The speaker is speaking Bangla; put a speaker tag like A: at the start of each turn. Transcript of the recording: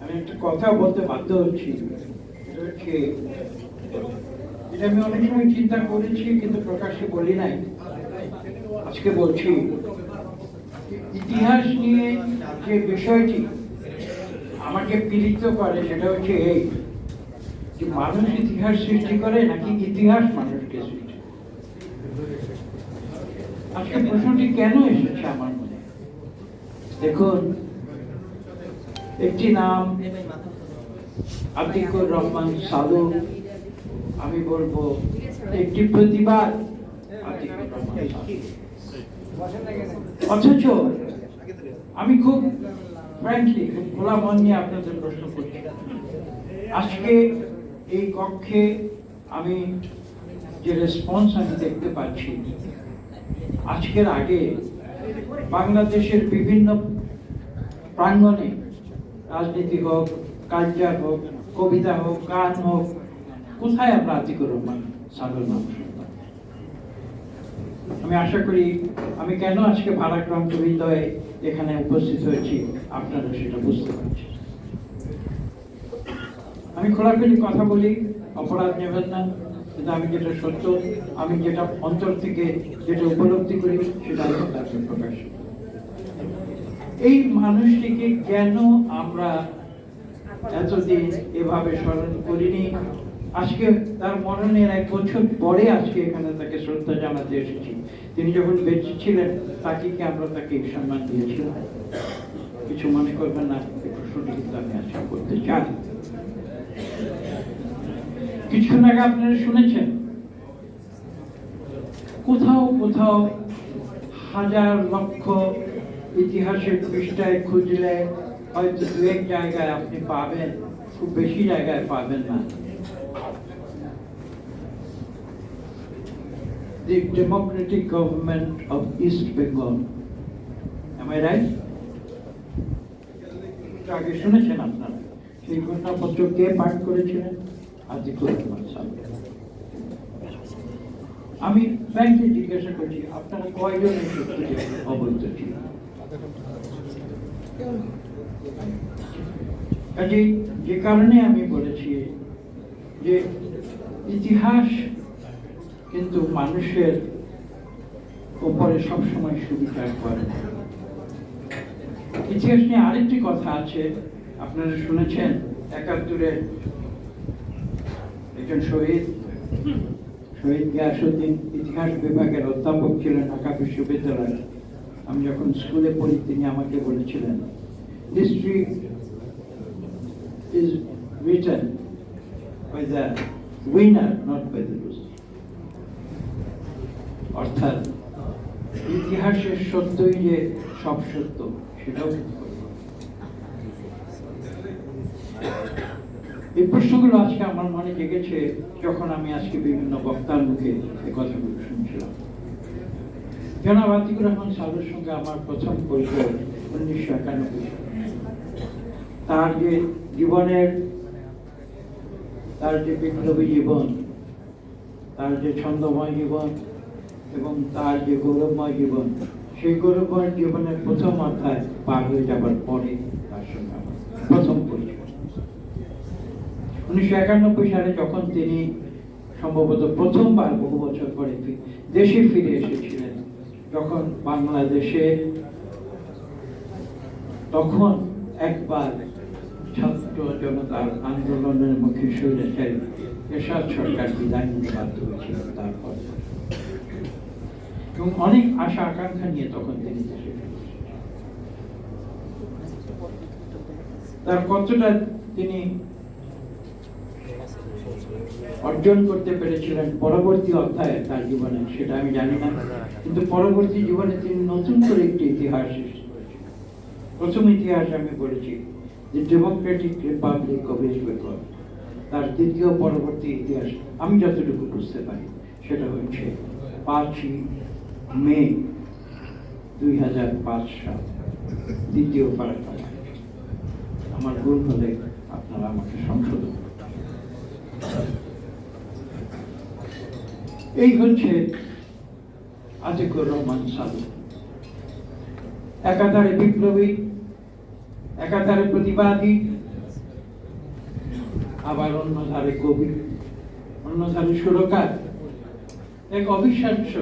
A: আমি একটা কথা বলতে বাধ্য হচ্ছি। এটা আমি অনেক সময় চিন্তা করেছি, কিন্তু প্রকাশ্যে বলি নাই। আজকে বলছি, ইতিহাস নিয়ে যে বিষয়টি আমাকে পীড়িত করে, সেটা হচ্ছে এই, যে মানুষ ইতিহাস সৃষ্টি করে, নাকি ইতিহাস মানুষকে সৃষ্টি? আজকে প্রশ্নটি কেন এসেছে আমার মনে? দেখুন একটি নাম আতিকুর রহমান সাধু আমি বলব, একটি প্রতিবাদ। অথচ আমি খুব ফ্র্যাঙ্কলি খুব খোলা মন নিয়ে আপনাদের প্রশ্ন করছি আজকে এই কক্ষে আমি যে রেসপন্স আমি দেখতে পাচ্ছি, আজকের আগে বাংলাদেশের বিভিন্ন প্রাঙ্গণে রাজনীতি হোক, কালচার হোক, কবিতা হোক, গান হোক, কোথায় আমরা আতিকুর রহমান নাম আমি আশা করি আমি কেন আজকে ভারাক্রান্ত হৃদয়ে এখানে উপস্থিত হয়েছি, আপনারা সেটা বুঝতে পারছেন আমি খোলাখুলি কথা বলি, অপরাধ নেবেন না, কিন্তু আমি যেটা সত্য, আমি যেটা অন্তর থেকে যেটা উপলব্ধি করি, সেটা আমি প্রকাশ। এই মানুষটিকে কেন আমরা এতদিন এভাবে স্মরণ করিনি? আজকে তার মরণের এক বছর পরে আজকে এখানে তাকে শ্রদ্ধা জানাতে এসেছি। তিনি যখন বেঁচে ছিলেন, তাকে কি আমরা তাকে সম্মান দিয়েছিলাম? কিছু মনে করবেন না প্রশ্নটি কিন্তু আমি আজকে করতে চাই। কিছুক্ষণ আগে আপনারা শুনেছেন, কোথাও কোথাও হাজার লক্ষ ইতিহাসের পৃষ্ঠায় খুঁজলে হয়তো দু এক জায়গায় আপনি পাবেন, খুব বেশি জায়গায় পাবেন না of East Bengal. Am I right? আগে শুনেছেন আপনারা, সেই ঘটনাপত্র কে পাঠ করেছিলেন সাহেব আমি ব্যাংকে জিজ্ঞাসা করছি, আপনারা কয়জন অবৈধ ছিল কাজে যে কারণে আমি বলেছি যে ইতিহাস কিন্তু মানুষের উপরে সবসময় সুবিচার করে। ইতিহাস নিয়ে আরেকটি কথা আছে, আপনারা শুনেছেন একাত্তরে একজন শহীদ শহীদ গিয়াসুদ্দিন ইতিহাস বিভাগের অধ্যাপক ছিলেন ঢাকা বিশ্ববিদ্যালয়ে আমি যখন স্কুলে পড়ি তিনি আমাকে বলেছিলেন history is written by the winner, not by the loser. অর্থাৎ ইতিহাসের সত্যই যে সব সত্য সেটাও। এই প্রশ্নগুলো আজকে আমার মনে জেগেছে যখন আমি আজকে বিভিন্ন বক্তার মুখে এই কথাগুলো শুনছিলাম জনাব আতিকুর রহমান সাধুর সঙ্গে আমার প্রথম পরিচয় উনিশশো একানব্বই তার যে জীবনের, তার যে বিপ্লবী জীবন, তার যে ছন্দময় জীবন এবং তার যে গৌরবময় জীবন, সেই গৌরবময় জীবনের প্রথম অধ্যায় পার হয়ে যাবার পরে তার সঙ্গে আমার প্রথম পরিচয় উনিশশো একানব্বই সালে যখন তিনি সম্ভবত প্রথমবার বহু বছর পরে দেশে ফিরে এসেছিলেন যখন বাংলাদেশে তখন একবার ছাত্র জনতার আন্দোলনের মুখে স্বৈরাচারী এরশাদ সরকার বিদায় নিতে বাধ্য হয়েছিল তারপর? এবং অনেক আশা আকাঙ্ক্ষা নিয়ে তখন তিনি তার কতটা তিনি অর্জন করতে পেরেছিলেন পরবর্তী অধ্যায়ে তার জীবনে, সেটা আমি জানি না। কিন্তু পরবর্তী জীবনে তিনি নতুন করে একটি ইতিহাস সৃষ্টি করেছেন প্রথম ইতিহাস আমি বলেছি যে ডেমোক্রেটিক রিপাবলিক অফ বেঙ্গল তার দ্বিতীয় পরবর্তী ইতিহাস আমি যতটুকু বুঝতে পারি, সেটা হচ্ছে পাঁচই মে দুই হাজার পাঁচ সাল, দ্বিতীয় পারাটা আমার ভুল হলে আপনারা আমাকে সংশোধন করবেন। এই হচ্ছে আতিকুর রহমান সাধু একাধারে বিপ্লবী, একাধারে প্রতিবাদী, আবার অন্য ধারে কবি, অন্য ধারে সুরকার। এক অবিশ্বাস্য